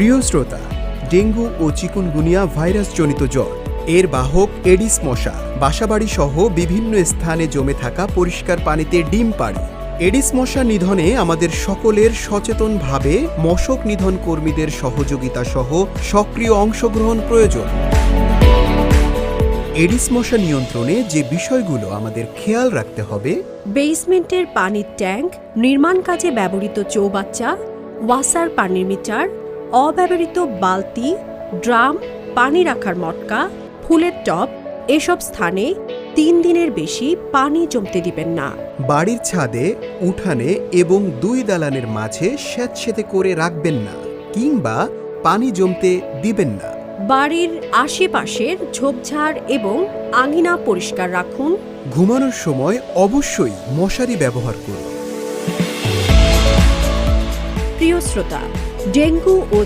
প্রিয় শ্রোতা, ডেঙ্গু ও চিকুনগুনিয়া ভাইরাসজনিত জ্বর, এর বাহক এডিস মশা, বাসাবাড়ি সহ বিভিন্ন স্থানে জমে থাকা পরিষ্কার পানিতে ডিম পাড়ে। এডিস মশা নিধনে আমাদের সকলের সচেতনভাবে মশক নিধন কর্মীদের সহযোগিতা সহ সক্রিয় অংশগ্রহণ প্রয়োজন। এডিস মশা নিয়ন্ত্রণে যে বিষয়গুলো আমাদের খেয়াল রাখতে হবে বেসমেন্টের পানির ট্যাঙ্ক, নির্মাণ কাজে ব্যবহৃত চৌবাচ্চা, ওয়াসার পানির মিটার অব্যবহৃত বালতি ড্রাম পানি রাখার মটকা ফুলের টব এসব স্থানে তিন দিনের বেশি পানি জমতে দিবেন না। বাড়ির ছাদে উঠানে এবং দুই দালানের মাঝে স্যাঁতসেঁতে করে রাখবেন না কিংবা পানি জমতে দিবেন না। বাড়ির আশেপাশের ঝোপঝাড় এবং আঙিনা পরিষ্কার রাখুন। ঘুমানোর সময় অবশ্যই মশারি ব্যবহার করুন। প্রিয় শ্রোতা ডেঙ্গু ও